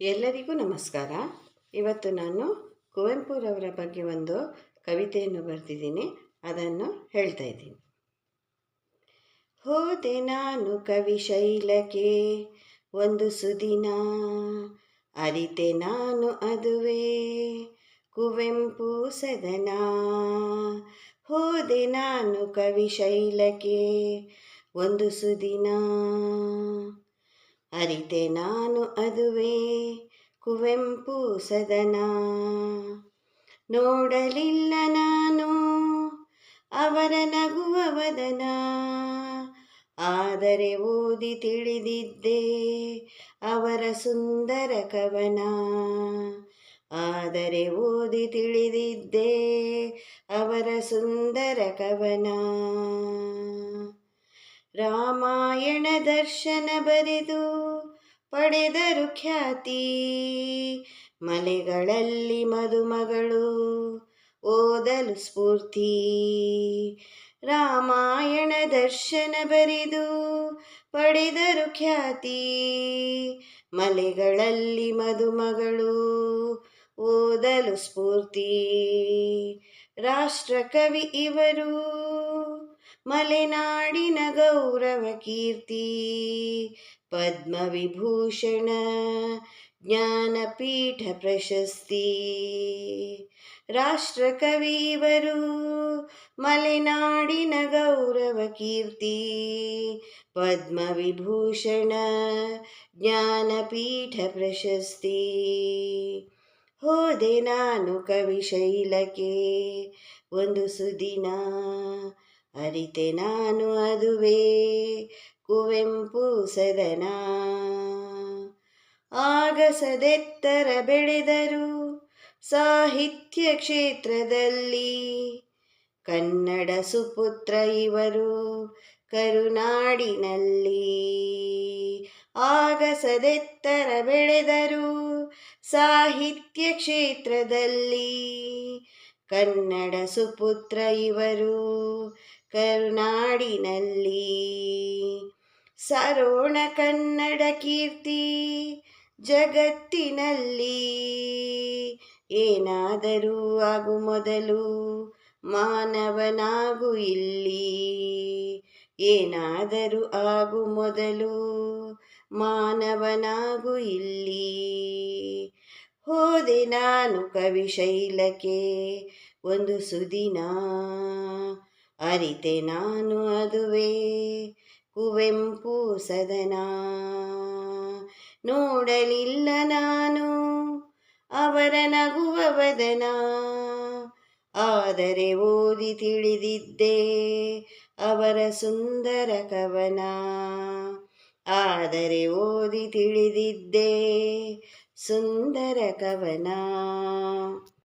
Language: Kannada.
ಎಲ್ಲರಿಗೂ ನಮಸ್ಕಾರ. ಇವತ್ತು ನಾನು ಕುವೆಂಪುರವರ ಬಗ್ಗೆ ಒಂದು ಕವಿತೆಯನ್ನು ಬರೆದಿದ್ದೀನಿ. ಅದನ್ನು ಹೇಳ್ತಾ ಇದ್ದೀನಿ. ಹೋದೆ ನಾನು ಕವಿ ಶೈಲಕ್ಕೆ ಒಂದು ಸುದಿನ. ಅರಿತೆ ನಾನು ಅದುವೇ ಕುವೆಂಪು ಸದನ ಹೋದೆ ನಾನು ಕವಿ ಶೈಲಕ್ಕೆ ಒಂದು ಸುದಿನ. ಅರಿತೆ ನಾನು ಅದುವೇ ಕುವೆಂಪು ಸದನ. ನೋಡಲಿಲ್ಲ ನಾನು ಅವರ ನಗುವ ವದನ. ಆದರೆ ಓದಿ ತಿಳಿದಿದ್ದೆ ಅವರ ಸುಂದರ ಕವನ. ಆದರೆ ಓದಿ ತಿಳಿದಿದ್ದೆ ಅವರ ಸುಂದರ ಕವನ. ರಾಮಾಯಣ ದರ್ಶನ ಬರೆದು ಪಡೆದರು ಖ್ಯಾತಿ. ಮಲೆಗಳಲ್ಲಿ ಮದುಮಗಳು ಓದಲು ಸ್ಫೂರ್ತಿ. ರಾಮಾಯಣ ದರ್ಶನ ಬರೆದು ಪಡೆದರು ಖ್ಯಾತಿ. ಮಲೆಗಳಲ್ಲಿ ಮದುಮಗಳು ಓದಲು ಸ್ಫೂರ್ತಿ. ರಾಷ್ಟ್ರಕವಿ ಇವರು. ಮಲೆನಾಡಿನ ಗೌರವ ಕೀರ್ತಿ, ಪದ್ಮವಿಭೂಷಣ, ಜ್ಞಾನಪೀಠ ಪ್ರಶಸ್ತಿ. ರಾಷ್ಟ್ರಕವಿ ಇವರು. ಮಲೆನಾಡಿನ ಗೌರವ ಕೀರ್ತಿ, ಪದ್ಮವಿಭೂಷಣ, ಜ್ಞಾನಪೀಠ ಪ್ರಶಸ್ತಿ. ಹೋದೆ ನಾನು ಕವಿಶೈಲಕ್ಕೆ ಒಂದು ಸುದಿನ. ಅರಿತೆ ನಾನು ಅದುವೇ ಕುವೆಂಪು ಸದನ. ಆಗಸದೆತ್ತರ ಬೆಳೆದರು ಸಾಹಿತ್ಯ ಕ್ಷೇತ್ರದಲ್ಲಿ. ಕನ್ನಡ ಸುಪುತ್ರ ಇವರು ಕರುನಾಡಿನಲ್ಲಿ. ಆಗಸದೆತ್ತರ ಬೆಳೆದರು ಸಾಹಿತ್ಯ ಕ್ಷೇತ್ರದಲ್ಲಿ ಕನ್ನಡ ಸುಪುತ್ರ ಇವರು ಕರುನಾಡಿನಲ್ಲಿ. ಸರೋಣ ಕನ್ನಡ ಕೀರ್ತಿ ಜಗತ್ತಿನಲ್ಲಿ. ಏನಾದರೂ ಆಗು ಮೊದಲು ಮಾನವನಾಗು ಇಲ್ಲಿ. ಏನಾದರೂ ಆಗು ಮೊದಲು ಮಾನವನಾಗು ಇಲ್ಲಿ. ಹೋದೆ ನಾನು ಕವಿಶೈಲಕ್ಕೆ ಒಂದು ಸುದಿನ. ಅರಿತೆ ನಾನು ಅದುವೇ ಕುವೆಂಪು ಸದನ. ನೋಡಲಿಲ್ಲ ನಾನು ಅವರ ನಗುವ ವದನ. ಆದರೆ ಓದಿ ತಿಳಿದಿದ್ದೆ ಅವರ ಸುಂದರ ಕವನ. ಆದರೆ ಓದಿ ತಿಳಿದಿದ್ದೆ ಸುಂದರ ಕವನ